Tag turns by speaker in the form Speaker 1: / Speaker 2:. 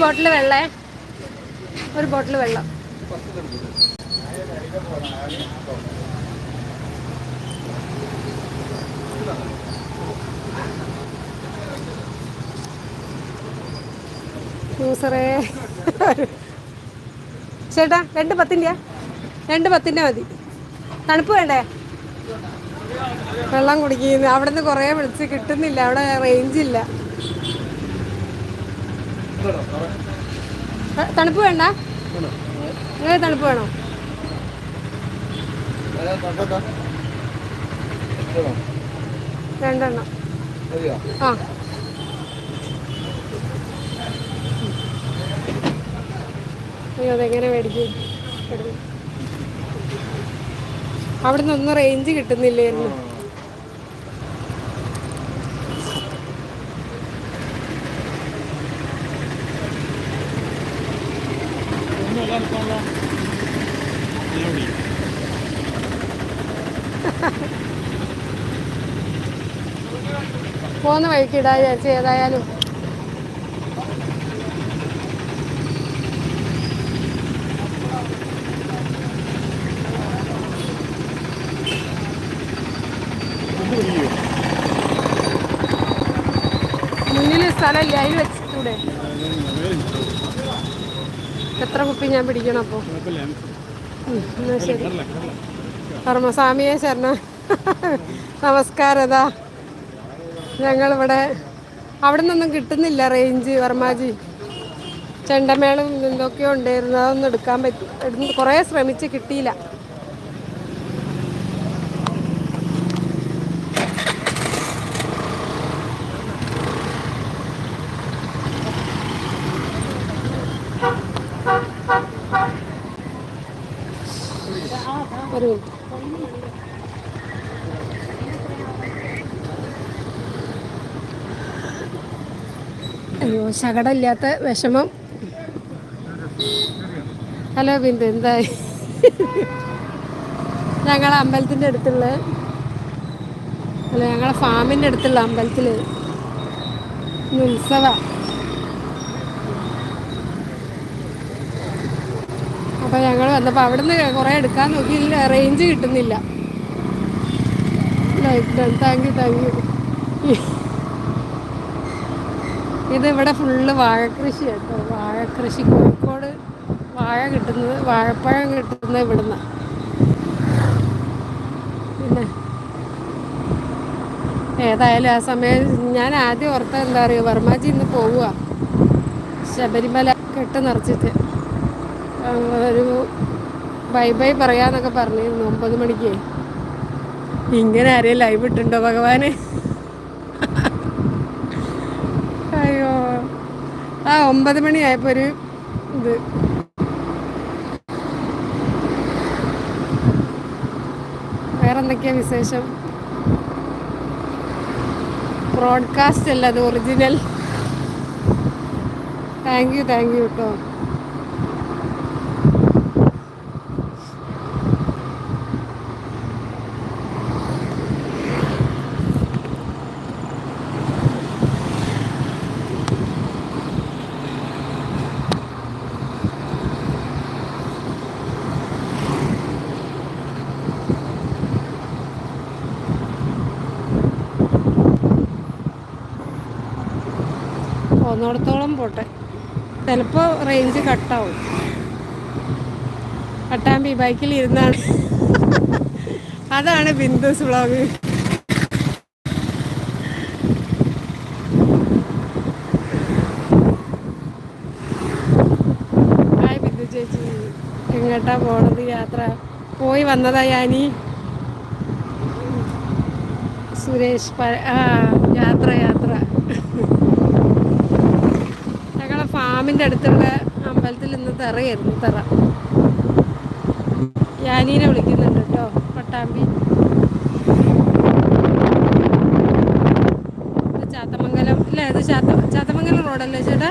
Speaker 1: ബോട്ടിൽ വെള്ളേ. ഒരു ബോട്ടിൽ വെള്ളം. യൂസറേ ചേട്ടാ രണ്ട് പത്തിന്റെയാ രണ്ട് പത്തിന്റെ മതി. തണുപ്പ് വേണ്ടേ? വെള്ളം കുടിക്കുന്നു. അവിടെ നിന്ന് കുറേ വിളിച്ച് കിട്ടുന്നില്ല. അവിടെ റേഞ്ച് ഇല്ല. ത- തണുപ്പ് വേണ്ട? നിങ്ങൾ തണുപ്പ് വേണോ? രണ്ടെണ്ണം. ആ. അയ്യോ അതെങ്ങനെ മേടിക്കും അവിടെ ഒന്നും റേഞ്ച് കിട്ടുന്നില്ലായിരുന്നു പോകുന്ന വഴിക്ക് ഇടാ ചേച്ചി ഏതായാലും മുന്നിൽ സ്ഥലമില്ല അതിൽ വെച്ചിട്ടൂടെ. എത്ര കുപ്പി ഞാൻ പിടിക്കണം അപ്പോൾ എന്നാ ശരി. പരമസ്വാമിയെ നമസ്കാരതാ. ഞങ്ങളിവിടെ അവിടെ നിന്നൊന്നും കിട്ടുന്നില്ല റേഞ്ച് വർമാജി. ചെണ്ടമേളം എന്തൊക്കെയോ ഉണ്ടായിരുന്നു. അതൊന്നും എടുക്കാൻ പറ്റി. കുറേ ശ്രമിച്ച് കിട്ടിയില്ല. അയ്യോ ശകടമില്ലാത്ത വിഷമം. ഹലോ ബിന്ദു എന്തായി? ഞങ്ങളെ അമ്പലത്തിന്റെ അടുത്തുള്ള. അല്ല ഞങ്ങളെ ഫാമിന്റെ അടുത്തുള്ള അമ്പലത്തിൽ ഇന്ന് അപ്പോൾ ഞങ്ങൾ വന്നപ്പോൾ അവിടെ നിന്ന് കുറേ എടുക്കാൻ നോക്കിയില്ല റേഞ്ച് കിട്ടുന്നില്ല. താങ്ക് യു താങ്ക് യു ഇത് ഇവിടെ ഫുള്ള് വാഴക്കൃഷി കേട്ടോ വാഴക്കൃഷി കോഴിക്കോട് വാഴ കിട്ടുന്നത് വാഴപ്പഴം കിട്ടുന്നത് ഇവിടുന്ന്. പിന്നെ ഏതായാലും ആ സമയം ഞാൻ ആദ്യം ഓർത്ത എന്താ പറയുക വർമാജി ഇന്ന് പോവുക ശബരിമല കെട്ട് നിറച്ചിട്ട്. ഒരു ബൈ ബൈ പറയാന്നൊക്കെ പറഞ്ഞിരുന്നു. ഒമ്പത് മണിക്ക്. ഇങ്ങനെ ആരെയും ലൈവ് ഇട്ടുണ്ടോ ഭഗവാനെ? അയ്യോ. ആ ഒമ്പത് മണിയായപ്പോൾ ഒരു ഇത്. വേറെ എന്തൊക്കെയാ വിശേഷം? ബ്രോഡ്കാസ്റ്റ് അല്ല അത് original thank you thank you കേട്ടോ പോന്നിടത്തോളം പോട്ടെ. ചിലപ്പോൾ റേഞ്ച് കട്ടാവും കട്ടാകുമ്പോൾ ഈ ബൈക്കിൽ ഇരുന്നാണ്. അതാണ് ബിന്ദുസ് വ്ളോഗ് ഹായ് ബിന്ദു ചേച്ചി. എങ്ങോട്ടാ പോണത് യാത്ര? പോയി വന്നതാ ഞാനീ സുരേഷ് ആ യാത്ര യാത്ര. ഫാമിന്റെ അടുത്തുള്ള അമ്പലത്തിൽ ഇന്ന് തറയായിരുന്നു തറ. യാനീനെ വിളിക്കുന്നുണ്ട് കേട്ടോ പട്ടാമ്പി. ചാത്തമംഗലം അല്ലേ അത് ചാത്ത ചാത്തമംഗലം റോഡല്ലേ ചേട്ടാ?